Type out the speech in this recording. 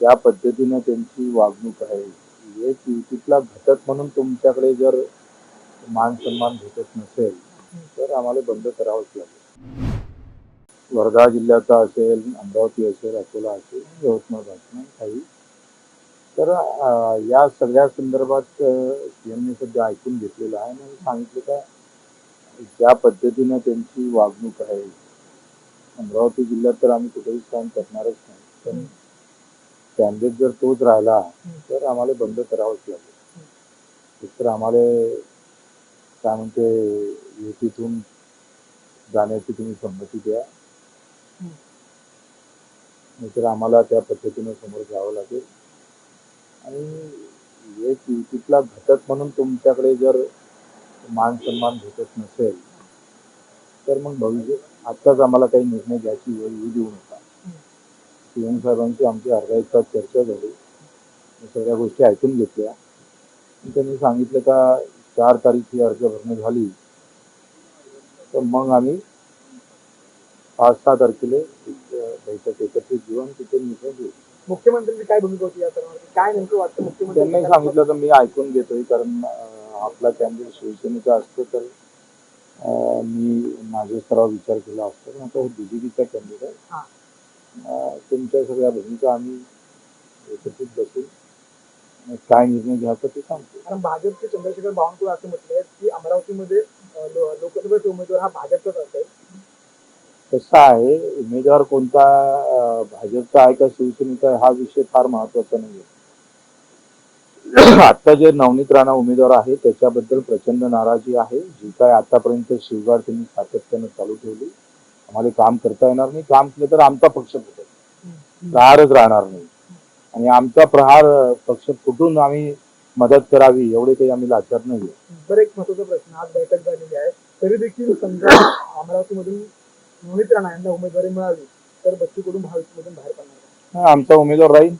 ज्या पद्धतीनं त्यांची वागणूक आहे. हे युतीतला घटक म्हणून तुमच्याकडे जर मान सन्मान भेटत नसेल तर आम्हाला बंद करावंच लागेल. वर्धा जिल्ह्याचा असेल अमरावती असेल अकोला असेल यवतमाळ असेल काही. तर या सगळ्या संदर्भात सीएमने सध्या ऐकून घेतलेलं आहे. आणि सांगितलं का ज्या पद्धतीनं त्यांची वागणूक आहे अमरावती जिल्ह्यात तर आम्ही कुठेही काम करणारच नाही. पण कॅन्डिडेट जर तोच राहिला तर आम्हाला बंद करावंच लागेल. एकतर आम्हाला काय म्हणते युतीतून जाण्याची तुम्ही संमती द्या. नाहीतर आम्हाला त्या पद्धतीनं समोर जावं लागेल. आणि एक युतीतला घटक म्हणून तुमच्याकडे जर मान सन्मान भेटत नसेल तर मग भविष्य आत्ताच आम्हाला काही निर्णय घ्यायची वेळ येऊ देऊ नका. सीएम साहेबांची आमची अर्धा एक तास चर्चा झाली सगळ्या गोष्टी ऐकून घेतल्या त्यांनी सांगितलं का चार तारीख ही अर्ज भरणं झाली तर मग आम्ही पाच सहा तारखेला बैठक एकत्रित घेऊ आणि तिथे निर्णय घेऊ मुख्यमंत्र्यांची काय भूमिका होती या सर्वांमध्ये काय नेमकं वाटतं मुख्यमंत्री त्यांनी सांगितलं तर मी ऐकून घेतोय कारण आपला कॅन्डिडेट शिवसेनेचा असतो तर मी माझ्या स्तरावर विचार केला असतो. आता बीजेपीचा कॅन्डिडेट हा. तुमच्या सगळ्या भूमिका आम्ही एकत्रित बसून काय निर्णय घ्यायचा ते सांगतो. कारण भाजपचे चंद्रशेखर बावनकुळे असं म्हटलंय की अमरावतीमध्ये लोकसभेचे उमेदवार हा भाजपचाच असेल. कसं आहे. उमेदवार कोणता भाजपचा आहे का शिवसेनेचा आहे हा विषय फार महत्त्वाचा नाही आता जे नवनीत राणा उमेदवार आहे त्याच्याबद्दल प्रचंड नाराजी आहे. जी काय आतापर्यंत शिवगाड त्यांनी सातत्यानं चालू ठेवली. आम्हाला काम करता येणार नाही. काम केलं तर आमचा पक्ष प्रहारच राहणार नाही आणि आमचा प्रहार पक्ष फुटून आम्ही मदत करावी एवढे काही आम्ही लाचार नाही बरं एक महत्त्वाचा प्रश्न आज बैठक झालेली आहे तरी देखील समजा अमरावतीमधून मोहित राणा यांना उमेदवारी मिळाली तर बच्चू कडू महायुतीमधून बाहेर पडणार? आमचा उमेदवार राहील.